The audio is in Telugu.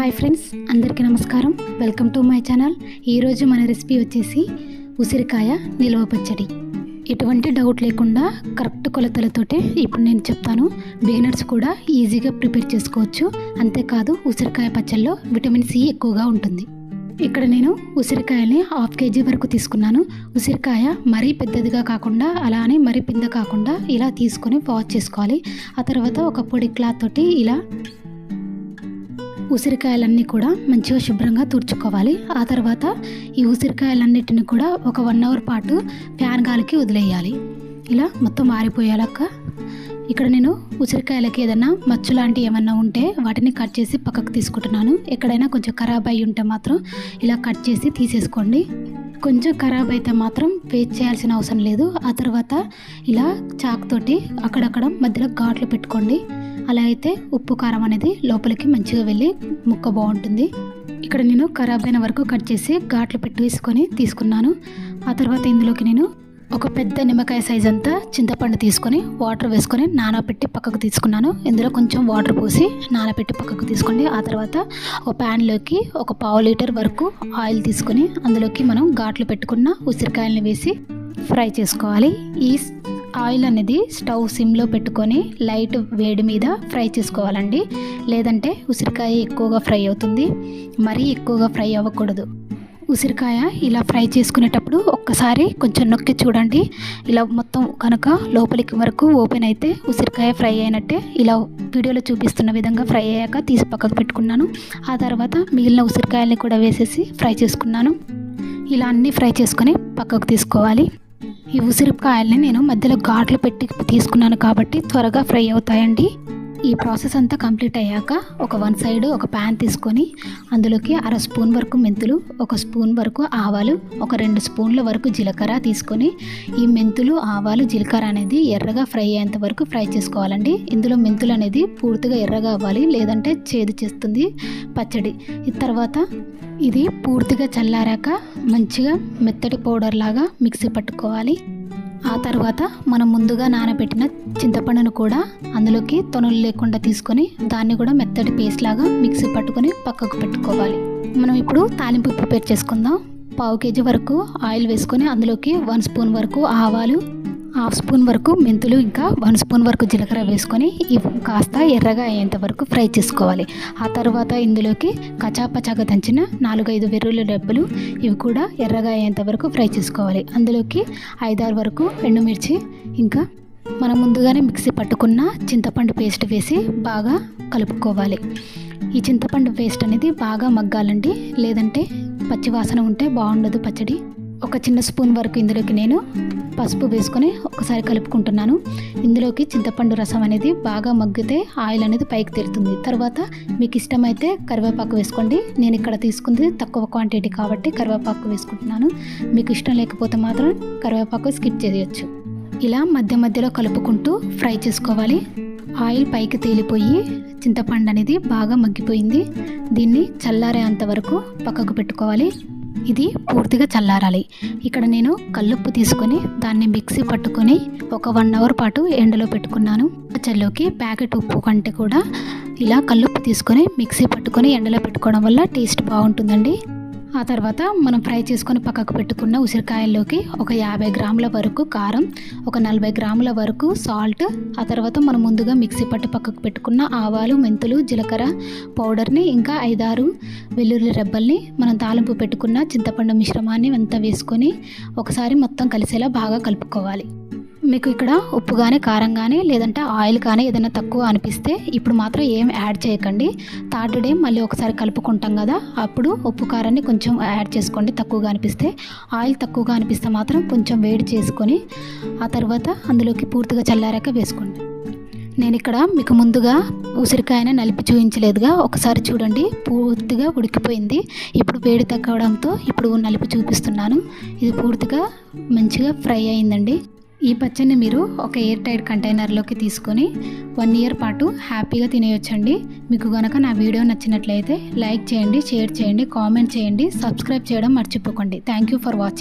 హాయ్ ఫ్రెండ్స్ అందరికీ నమస్కారం. Welcome to my channel. ఈరోజు మన రెసిపీ వచ్చేసి ఉసిరికాయ నిల్వ పచ్చడి. ఎటువంటి డౌట్ లేకుండా కరెక్ట్ కొలతలతోటే ఇప్పుడు నేను చెప్తాను. బిగినర్స్ కూడా ఈజీగా ప్రిపేర్ చేసుకోవచ్చు. అంతేకాదు ఉసిరికాయ పచ్చల్లో విటమిన్ సి ఎక్కువగా ఉంటుంది. ఇక్కడ నేను ఉసిరికాయని హాఫ్ కేజీ వరకు తీసుకున్నాను. ఉసిరికాయ మరీ పెద్దదిగా కాకుండా అలానే మరీ పింద కాకుండా ఇలా తీసుకొని వాష్ చేసుకోవాలి. ఆ తర్వాత ఒక పొడి క్లాత్ తోటి ఇలా ఉసిరికాయలన్నీ కూడా మంచిగా శుభ్రంగా తుడుచుకోవాలి. ఆ తర్వాత ఈ ఉసిరికాయలన్నిటిని కూడా ఒక వన్ అవర్ పాటు ఫ్యాన్ గాలికి వదిలేయాలి. ఇలా మొత్తం ఆరిపోయేలాక ఇక్కడ నేను ఉసిరికాయలకి ఏదైనా మచ్చు లాంటివి ఏమన్నా ఉంటే వాటిని కట్ చేసి పక్కకు తీసుకుంటున్నాను. ఎక్కడైనా కొంచెం ఖరాబ్ అయి ఉంటే మాత్రం ఇలా కట్ చేసి తీసేసుకోండి. కొంచెం ఖరాబ్ అయితే మాత్రం వేస్ట్ చేయాల్సిన అవసరం లేదు. ఆ తర్వాత ఇలా చాక్ తోటి అక్కడక్కడ మధ్యలో ఘాట్లు పెట్టుకోండి. అలా అయితే ఉప్పు కారం అనేది లోపలికి మంచిగా వెళ్ళి ముక్క బాగుంటుంది. ఇక్కడ నేను ఖరాబ్ అయిన వరకు కట్ చేసి ఘాట్లు పెట్టి వేసుకొని తీసుకున్నాను. ఆ తర్వాత ఇందులోకి నేను ఒక పెద్ద నిమ్మకాయ సైజ్ అంతా చింతపండు తీసుకొని వాటర్ వేసుకొని నానబెట్టి పక్కకు తీసుకున్నాను. ఇందులో కొంచెం వాటర్ పోసి నానబెట్టి పక్కకు తీసుకోండి. ఆ తర్వాత ఒక ప్యాన్లోకి ఒక పావు లీటర్ వరకు ఆయిల్ తీసుకొని అందులోకి మనం ఘాట్లు పెట్టుకున్న ఉసిరికాయలని వేసి ఫ్రై చేసుకోవాలి. ఈ ఆయిల్ అనేది స్టవ్ సిమ్లో పెట్టుకొని లైట్ వేడి మీద ఫ్రై చేసుకోవాలండి. లేదంటే ఉసిరికాయ ఎక్కువగా ఫ్రై అవుతుంది. మరీ ఎక్కువగా ఫ్రై అవ్వకూడదు. ఉసిరికాయ ఇలా ఫ్రై చేసుకునేటప్పుడు ఒక్కసారి కొంచెం నొక్కి చూడండి. ఇలా మొత్తం కనుక లోపలికి వరకు ఓపెన్ అయితే ఉసిరికాయ ఫ్రై అయినట్టే ఇలా వీడియోలో చూపిస్తున్న విధంగా ఫ్రై అయ్యాక తీసి పక్కకు పెట్టుకున్నాను. ఆ తర్వాత మిగిలిన ఉసిరికాయల్ని కూడా వేసేసి ఫ్రై చేసుకున్నాను. ఇలా అన్నీ ఫ్రై చేసుకొని పక్కకు తీసుకోవాలి. ఈ ఉసిరికాయల్ని నేను మధ్యలో ఘాట్లు పెట్టి తీసుకున్నాను కాబట్టి త్వరగా ఫ్రై అవుతాయండి. ఈ ప్రాసెస్ అంతా కంప్లీట్ అయ్యాక ఒక వన్ సైడ్ ఒక ప్యాన్ తీసుకొని అందులోకి అర స్పూన్ వరకు మెంతులు ఒక స్పూన్ వరకు ఆవాలు ఒక రెండు స్పూన్ల వరకు జీలకర్ర తీసుకొని ఈ మెంతులు ఆవాలు జీలకర్ర అనేది ఎర్రగా ఫ్రై అయ్యేంత వరకు ఫ్రై చేసుకోవాలండి. ఇందులో మెంతులు అనేది పూర్తిగా ఎర్రగా అవ్వాలి లేదంటే చేదు చేస్తుంది పచ్చడి. ఈ తర్వాత ఇది పూర్తిగా చల్లారాక మంచిగా మెత్తటి పౌడర్ లాగా మిక్సీ పట్టుకోవాలి. ఆ తర్వాత మనం ముందుగా నానబెట్టిన చింతపండును కూడా అందులోకి తొనులు లేకుండా తీసుకొని దాన్ని కూడా మెత్తటి పేస్ట్ లాగా మిక్సీ పట్టుకొని పక్కకు పెట్టుకోవాలి. మనం ఇప్పుడు తాలింపు ప్రిపేర్ చేసుకుందాం. పావు కేజీ వరకు ఆయిల్ వేసుకొని అందులోకి వన్ స్పూన్ వరకు ఆవాలు హాఫ్ స్పూన్ వరకు మెంతులు ఇంకా వన్ స్పూన్ వరకు జీలకర్ర వేసుకొని ఇవి కాస్త ఎర్రగా అయ్యేంత వరకు ఫ్రై చేసుకోవాలి. ఆ తర్వాత ఇందులోకి కచాపచాగా దంచిన నాలుగైదు వెర్రుల డబ్బులు ఇవి కూడా ఎర్రగా అయ్యేంత వరకు ఫ్రై చేసుకోవాలి. అందులోకి ఐదారు వరకు ఎండుమిర్చి ఇంకా మనం ముందుగానే మిక్సీ పట్టుకున్న చింతపండు పేస్ట్ వేసి బాగా కలుపుకోవాలి. ఈ చింతపండు పేస్ట్ అనేది బాగా మగ్గాలండి లేదంటే పచ్చివాసన ఉంటే బాగుండదు పచ్చడి. ఒక చిన్న స్పూన్ వరకు ఇందులోకి నేను పసుపు వేసుకొని ఒకసారి కలుపుకుంటున్నాను. ఇందులోకి చింతపండు రసం అనేది బాగా మగ్గితే ఆయిల్ అనేది పైకి తెరుతుంది. తర్వాత మీకు ఇష్టమైతే కరివేపాకు వేసుకోండి. నేను ఇక్కడ తీసుకుంది తక్కువ క్వాంటిటీ కాబట్టి కరివేపాకు వేసుకుంటున్నాను. మీకు ఇష్టం లేకపోతే మాత్రం కరివేపాకు స్కిప్ చేయొచ్చు. ఇలా మధ్య మధ్యలో కలుపుకుంటూ ఫ్రై చేసుకోవాలి. ఆయిల్ పైకి తేలిపోయి చింతపండు అనేది బాగా మగ్గిపోయింది. దీన్ని చల్లారేంత వరకు పక్కకు పెట్టుకోవాలి. ఇది పూర్తిగా చల్లారాలి. ఇక్కడ నేను కల్లుప్పు తీసుకొని దాన్ని మిక్సీ పట్టుకొని ఒక వన్ అవర్ పాటు ఎండలో పెట్టుకున్నాను. చెల్లోకి ప్యాకెట్ ఉప్పు కంటే కూడా ఇలా కల్లుప్పు తీసుకొని మిక్సీ పట్టుకొని ఎండలో పెట్టుకోవడం వల్ల టేస్ట్ బాగుంటుందండి. ఆ తర్వాత మనం ఫ్రై చేసుకొని పక్కకు పెట్టుకున్న ఉసిరికాయల్లోకి ఒక యాభై గ్రాముల వరకు కారం ఒక నలభై గ్రాముల వరకు సాల్ట్ ఆ తర్వాత మనం ముందుగా మిక్సీ పట్టు పక్కకు పెట్టుకున్న ఆవాలు మెంతులు జీలకర్ర పౌడర్ని ఇంకా ఐదారు వెల్లుల్లి రెబ్బల్ని మనం తాలింపు పెట్టుకున్న చింతపండు మిశ్రమాన్ని అంతా వేసుకొని ఒకసారి మొత్తం కలిసేలా బాగా కలుపుకోవాలి. మీకు ఇక్కడ ఉప్పు కానీ కారం కానీ లేదంటే ఆయిల్ కానీ ఏదైనా తక్కువ అనిపిస్తే ఇప్పుడు మాత్రం ఏం యాడ్ చేయకండి. థర్డ్ డే మళ్ళీ ఒకసారి కలుపుకుంటాం కదా అప్పుడు ఉప్పు కారాన్ని కొంచెం యాడ్ చేసుకోండి. తక్కువగా అనిపిస్తే ఆయిల్ తక్కువగా అనిపిస్తే మాత్రం కొంచెం వేడి చేసుకొని ఆ తర్వాత అందులోకి పూర్తిగా చల్లారాక వేసుకోండి. నేను ఇక్కడ మీకు ముందుగా ఉసిరికాయని నలిపి చూపించలేదుగా ఒకసారి చూడండి. పూర్తిగా ఉడికిపోయింది. ఇప్పుడు వేడి తగ్గడంతో ఇప్పుడు నలిపి చూపిస్తున్నాను. ఇది పూర్తిగా మంచిగా ఫ్రై అయిందండి. ఈ పచ్చడిని మీరు ఒక ఎయిర్ టైట్ కంటైనర్లోకి తీసుకొని వన్ ఇయర్ పాటు హ్యాపీగా తినేయొచ్చండి. మీకు కనుక నా వీడియో నచ్చినట్లయితే లైక్ చేయండి షేర్ చేయండి కామెంట్ చేయండి సబ్స్క్రైబ్ చేయడం మర్చిపోకండి. Thank you for watching.